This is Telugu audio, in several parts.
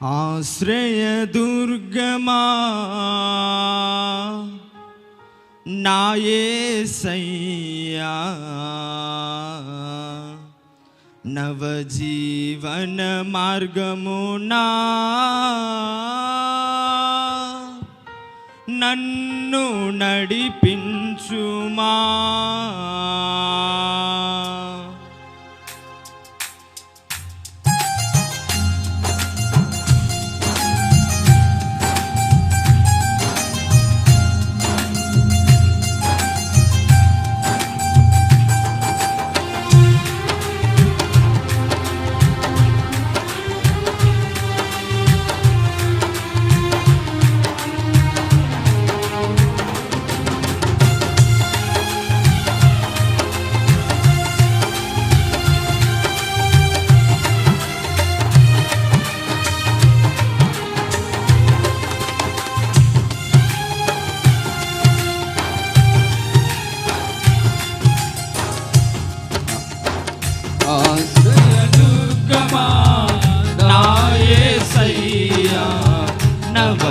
ఆశ్రయ దుర్గమా నాయసయ్యా నవజీవన మార్గమునా నన్ను నడిపించుమా.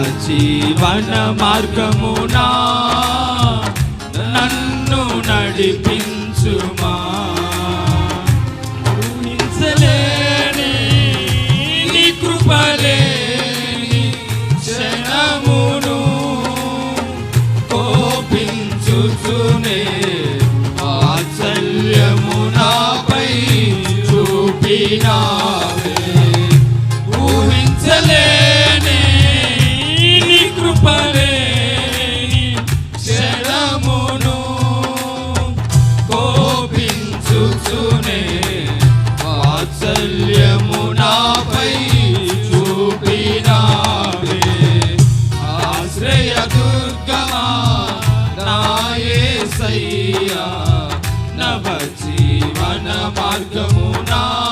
జీవన మార్గమునా నన్ను నడిపించుమా. ఊహించలేని నీ కృపలేని క్షణమును కోపించుచునే. వాత్సల్యము చూపినా. మార్గమునా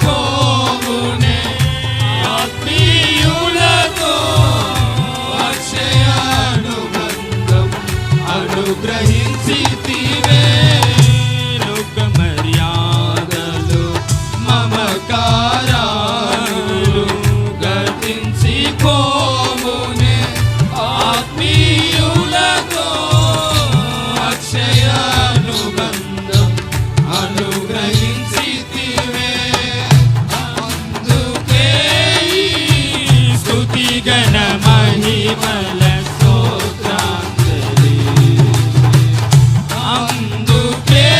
Go! స్తుతి గణ మహిమల స్తోత్రాంజలి. అందుకే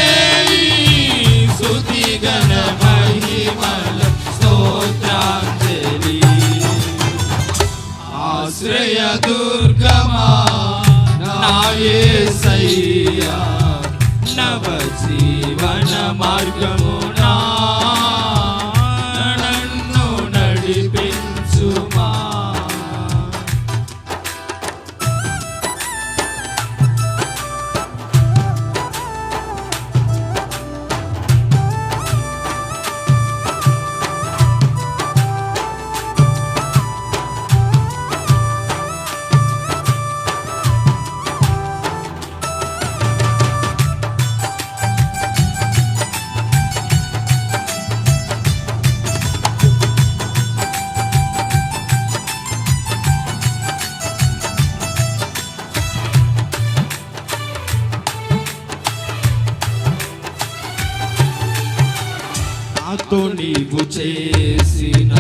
ఈ గణ మహిమల స్తోత్రాంజలి. ఆశ్రయ దుర్గమా నీవు చేసిన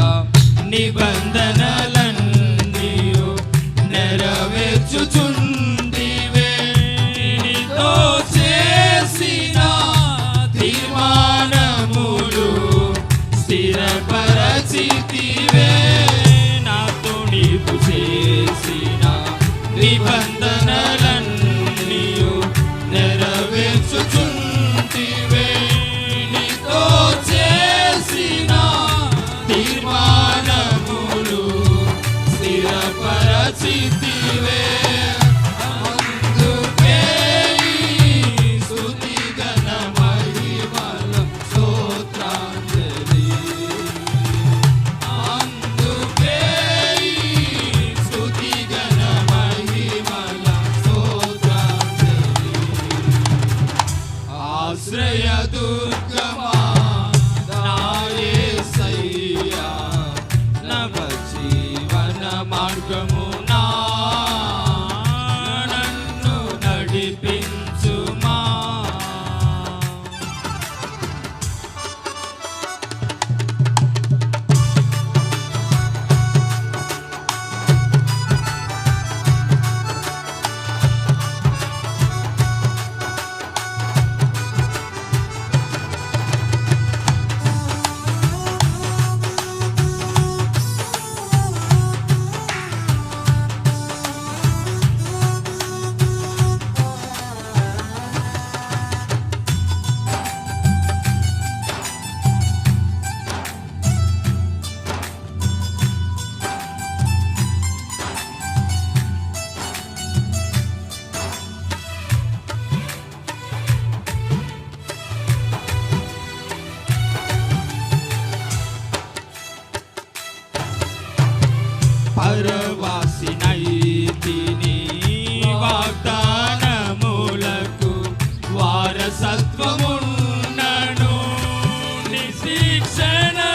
see return.